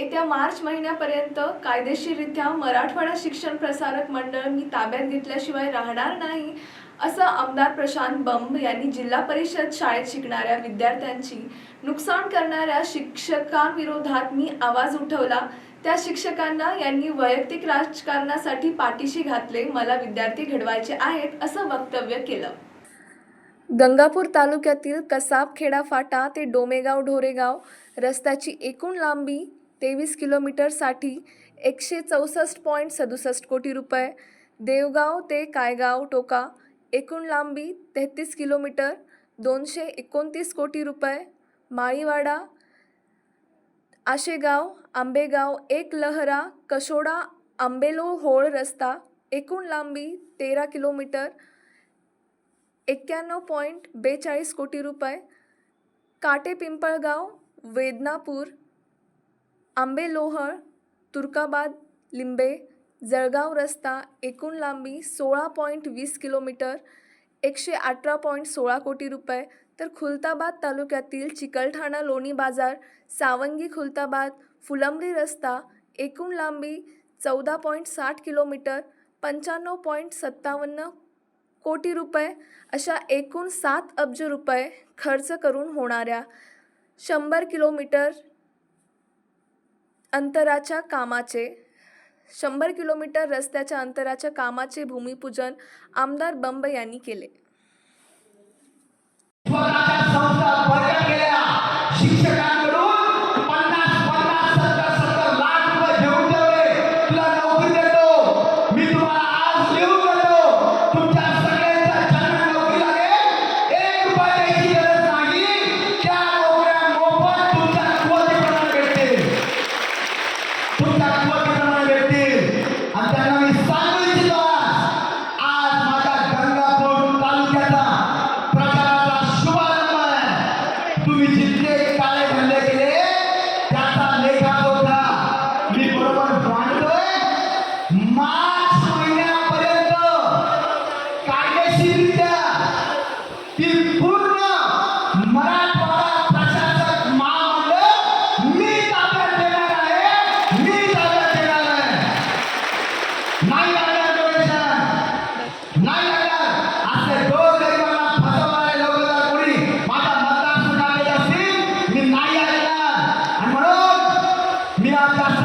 येत्या मार्च महिन्यापर्यंत कायदेशीररित्या मराठवाडा शिक्षण प्रसारक मंडळ मी ताब्यात घेतल्याशिवाय राहणार नाही असं आमदार प्रशांत बंब यांनी जिल्हा परिषद शाळेत शिकणाऱ्या विद्यार्थ्यांची नुकसान करणाऱ्या शिक्षकांविरोधात मी आवाज उठवला. त्या शिक्षकांना यांनी वैयक्तिक राजकारणासाठी पाठीशी घातले मला विद्यार्थी घडवायचे आहेत असं वक्तव्य केलं. गंगापूर तालुक्यातील कसाबखेडा फाटा ते डोमेगाव ढोरेगाव रस्त्याची एकूण लांबी तेवीस किलोमीटरसाठी एकशे चौसष्ट पॉईंट सदुसष्ट कोटी रुपये. देवगाव ते कायगाव टोका एकूण लांबी तेहतीस किलोमीटर दोनशे एकोणतीस कोटी रुपये. माळीवाडा आशेगाव आंबेगाव एक लहरा कशोडा आंबेलो होळ रस्ता एकूण लांबी तेरा किलोमीटर एक्क्याण्णव पॉईंट बेचाळीस कोटी रुपये. काटे पिंपळगाव वेदनापूर आंबेलोहळ तुर्काबाद लिंबे जळगाव रस्ता एकूण लांबी सोळा पॉईंट वीस किलोमीटर एकशे अठरा पॉईंट सोळा कोटी रुपये. तर खुलताबाद तालुक्यातील चिकलठाणा लोणी बाजार सावंगी खुलताबाद फुलंब्री रस्ता एकूण लांबी चौदा पॉईंट साठ किलोमीटर पंच्याण्णव पॉईंट सत्तावन्न कोटी रुपये अशा एकूण सात अब्ज रुपये खर्च करून होणाऱ्या शंभर किलोमीटर अंतराच्या कामाचे शंभर किलोमीटर रस्त्याच्या अंतराच्या कामाचे भूमिपूजन आमदार बंब यांनी केले. Uganda